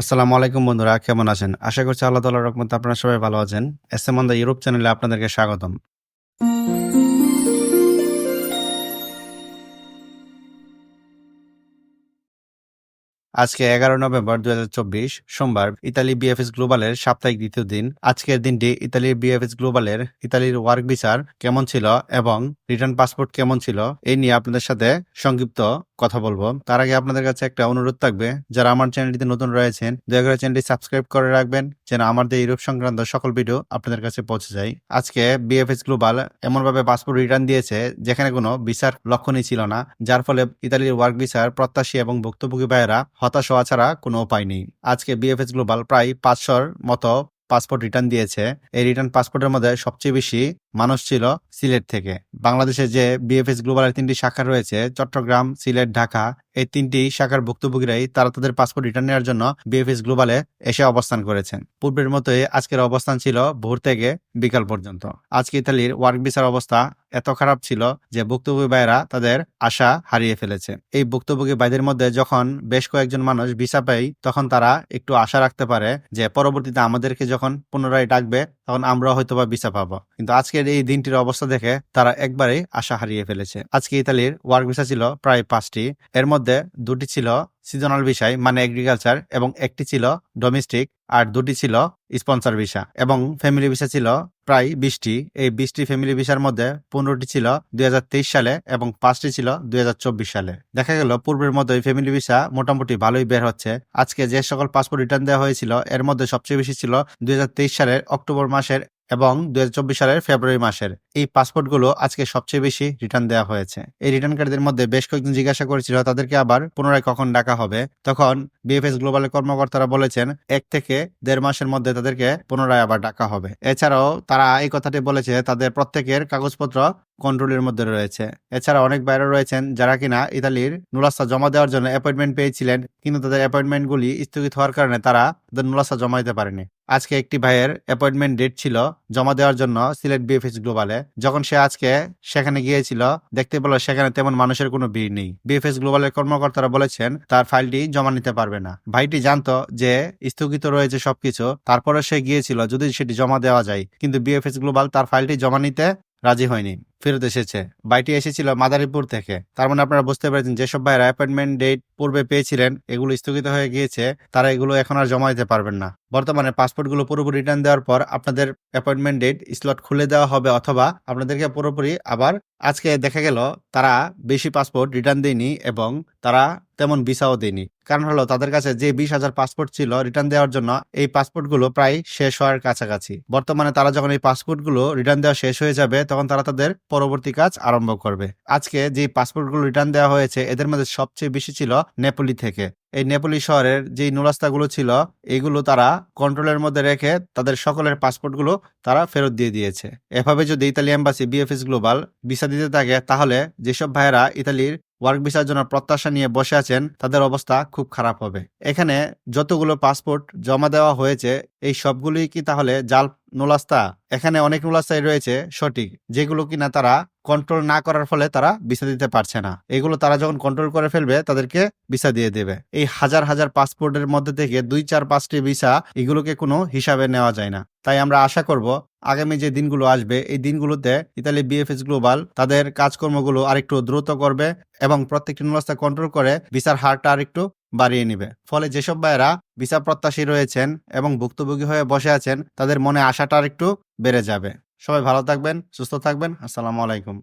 আসসালামু আলাইকুম বন্ধুরা, কেমন আছেন? আশা করছি আল্লাহ তালার রহমতে আপনারা সবাই ভালো আছেন। এস এম দ্য ইউরোপ চ্যানেলে আপনাদেরকে স্বাগতম। আজকে এগারো নভেম্বর দুই হাজার চব্বিশ, সোমবার ইতালি বিএফএস গ্লোবালের সাপ্তাহিক দ্বিতীয় দিন। আজকের দিনটি ইতালির বিএফএস গ্লোবালের ইতালির ওয়ার্ক বিচার কেমন ছিল এবং রিটার্ন পাসপোর্ট কেমন ছিল এই নিয়ে আপনাদের সাথে সংক্ষিপ্ত কথা বলব। তার আগে আপনাদের কাছে একটা অনুরোধ থাকবে, যারা আমার চ্যানেলটিতে নতুন রয়েছেন, দয়া করে চ্যানেলটি সাবস্ক্রাইব করে রাখবেন, যেন আমাদের ইউরোপ সংক্রান্ত সকল ভিডিও আপনাদের কাছে পৌঁছে যায়। আজকে বিএফএস গ্লোবাল এমনভাবে পাসপোর্ট রিটার্ন দিয়েছে, যেখানে কোনো বিচার লক্ষণই ছিল না, যার ফলে ইতালির ওয়ার্ক বিচার প্রত্যাশী এবং ভুক্তভোগী ভাইয়েরা হতাশ হওয়া ছাড়া কোনো উপায় নেই। আজকে বিএফএস গ্লোবাল প্রায় পাঁচশোর মতো পাসপোর্ট রিটার্ন দিয়েছে। এই রিটার্ন পাসপোর্টের মধ্যে সবচেয়ে বেশি মানুষ ছিল সিলেট থেকে। বাংলাদেশে যে বিএফএস গ্লোবালের তিনটি শাখা রয়েছে, চট্টগ্রাম, সিলেট, ঢাকা এই তিনটি শাখার ভুক্তভোগীরাই তারা তাদের পাসপোর্ট রিটার্ন নেওয়ার জন্য বিএফএস গ্লোবালে এসে অবস্থান করেছেন। পূর্বের মতোই আজকের অবস্থান ছিল ভোর থেকে বিকাল পর্যন্ত। আজকে ইতালির ওয়ার্ক ভিসার অবস্থা এত খারাপ ছিল যে ভুক্তভোগী ভাইয়েরা তাদের আশা হারিয়ে ফেলেছে। এই ভুক্তভোগী ভাইদের মধ্যে যখন বেশ কয়েকজন মানুষ ভিসা পাই তখন তারা একটু আশা রাখতে পারে যে পরবর্তীতে আমাদেরকে যখন পুনরায় ডাকবে, তখন আমরা হয়তো বা ভিসা পাবো। কিন্তু আজকের এই দিনটির অবস্থা দেখে তারা একবারেই আশা হারিয়ে ফেলেছে। আজকে ইতালির ওয়ার্ক ভিসা ছিল প্রায় পাঁচটি। এর মধ্যে দুটি ছিল সিজনাল বিষয় মানে এগ্রিকালচার এবং একটি ছিল ডোমেস্টিক আর দুটি ছিল স্পন্সর ভিসা এবং ফ্যামিলি ভিসা ছিল প্রায় বিশটি। এই বিশটি ফ্যামিলি ভিসার মধ্যে পনেরোটি ছিল দুই হাজার তেইশ সালে এবং পাঁচটি ছিল দুই হাজার চব্বিশ সালে। দেখা গেল, পূর্বের মতোই ফ্যামিলি ভিসা মোটামুটি ভালোই বের হচ্ছে। আজকে যে সকল পাসপোর্ট রিটার্ন দেওয়া হয়েছিল, এর মধ্যে সবচেয়ে বেশি ছিল দুই হাজার তেইশ সালের অক্টোবর মাসের এবং দুই হাজার চব্বিশ সালের ফেব্রুয়ারি মাসের এই পাসপোর্টগুলো আজকে সবচেয়ে বেশি রিটার্ন দেওয়া হয়েছে। এই রিটার্নকারীদের মধ্যে বেশ কয়েকজন জিজ্ঞাসা করেছিল, তাদেরকে আবার পুনরায় কখন ডাকা হবে? তখন বিএফএস গ্লোবালের কর্মকর্তারা বলেছেন, এক থেকে দেড় মাসের মধ্যে তাদেরকে পুনরায় আবার ডাকা হবে। এছাড়াও তারা এই কথাটি বলেছে, তাদের প্রত্যেকের কাগজপত্র কন্ট্রোলের মধ্যে রয়েছে। এছাড়া অনেক বাইরে রয়েছেন যারা কিনা ইতালির নুলাস্তা জমা দেওয়ার জন্য অ্যাপয়েন্টমেন্ট পেয়েছিলেন, কিন্তু তাদের অ্যাপয়েন্টমেন্টগুলি স্থগিত হওয়ার কারণে তারা তাদের নুলাস্তা জমা দিতে পারেনি। আজকে একটি ভাইয়ের অ্যাপয়েন্টমেন্ট ডেট ছিল জমা দেওয়ার জন্য সিলেট বিএফএস গ্লোবালে যখন সে আজকে সেখানে গিয়েছিল, দেখতে পেল সেখানে তেমন মানুষের কোনো ভিড় নেই। বিএফএস গ্লোবালের কর্মকর্তারা বলেছেন, তার ফাইলটি জমা নিতে পারবে না। ভাইটি জানতো যে স্থগিত রয়েছে সবকিছু তারপরে সে গিয়েছিল যদি সেটি জমা দেওয়া যায়। কিন্তু বিএফএস গ্লোবাল তার ফাইলটি জমা নিতে রাজি হয়নি। ফেরত এসেছে। বাইটি এসেছিল মাদারীপুর থেকে। তার মানে আপনারা বুঝতে পেরেছেন, যেসব ভাইয়ের অ্যাপয়েন্টমেন্ট ডেট পূর্বে পেয়েছিলেন, এগুলো স্থগিত হয়ে গিয়েছে, তারা এগুলো এখন আর জমা দিতে পারবেন না। বর্তমানে পাসপোর্টগুলো পুরোপুরি রিটার্ন দেওয়ার পর আপনাদের অ্যাপয়েন্টমেন্ট ডেট স্লট খুলে দেওয়া হবে, অথবা আপনাদেরকে পুরোপুরি আবার আজকে দেখা গেল, তারা বেশি পাসপোর্ট রিটার্ন দেয়নি এবং তারা তেমন ভিসাও দেয়নি। কারণ হলো, তাদের কাছে যে বিশ হাজার পাসপোর্ট ছিল রিটার্ন দেওয়ার জন্য, এই পাসপোর্টগুলো প্রায় শেষ হওয়ার কাছাকাছি। বর্তমানে তারা যখন এই পাসপোর্টগুলো রিটার্ন দেওয়া শেষ হয়ে যাবে, তখন তারা তাদের পরবর্তী কাজ আরম্ভ করবে। আজকে যে পাসপোর্টগুলো রিটার্ন দেওয়া হয়েছে, এদের মধ্যে সবচেয়ে বেশি ছিল নেপোলি থেকে। এই নেপোলি শহরের যে নুরাস্তাগুলো ছিল, এগুলো তারা কন্ট্রোলের মধ্যে রেখে তাদের সকলের পাসপোর্টগুলো তারা ফেরত দিয়ে দিয়েছে। এভাবে যদি Italy embassy BFS global visa দিতে থাকে, তাহলে যেসব ভাইয়েরা ইতালির ওয়ার্ক ভিসার জন্য প্রত্যাশা নিয়ে বসে আছেন, তাদের অবস্থা খুব খারাপ হবে। এখানে যতগুলো পাসপোর্ট জমা দেওয়া হয়েছে এই সবগুলোই কি তাহলে জাল নোলাস্তা? এখানে অনেক নোলাস্তাই রয়েছে, সঠিক। যেগুলো কিনা তারা কন্ট্রোল না করার ফলে তারা ভিসা দিতে পারছে না। এগুলো তারা যখন কন্ট্রোল করে ফেলবে, তাদেরকে ভিসা দিয়ে দেবে। এই হাজার হাজার পাসপোর্টের মধ্যে থেকে দুই চার পাঁচটি ভিসা এগুলোকে কোনো হিসাবে নেওয়া যায় না। তাই আমরা আশা করব, আগামী যে দিনগুলো আসবে, এই দিনগুলোতে ইতালি বিএফএস গ্লোবাল তাদের কাজকর্মগুলো আরেকটু দ্রুত করবে এবং প্রত্যেকটি নুলাস্তা কন্ট্রোল করে ভিসার হারটা আরেকটু বাড়িয়ে নিবে। ফলে যেসব ভাইয়েরা ভিসা প্রত্যাশী রয়েছেন এবং ভুক্তভোগী হয়ে বসে আছেন, তাদের মনে আশাটা আরেকটু বেড়ে যাবে। সবাই ভালো থাকবেন, সুস্থ থাকবেন। আসসালামু আলাইকুম।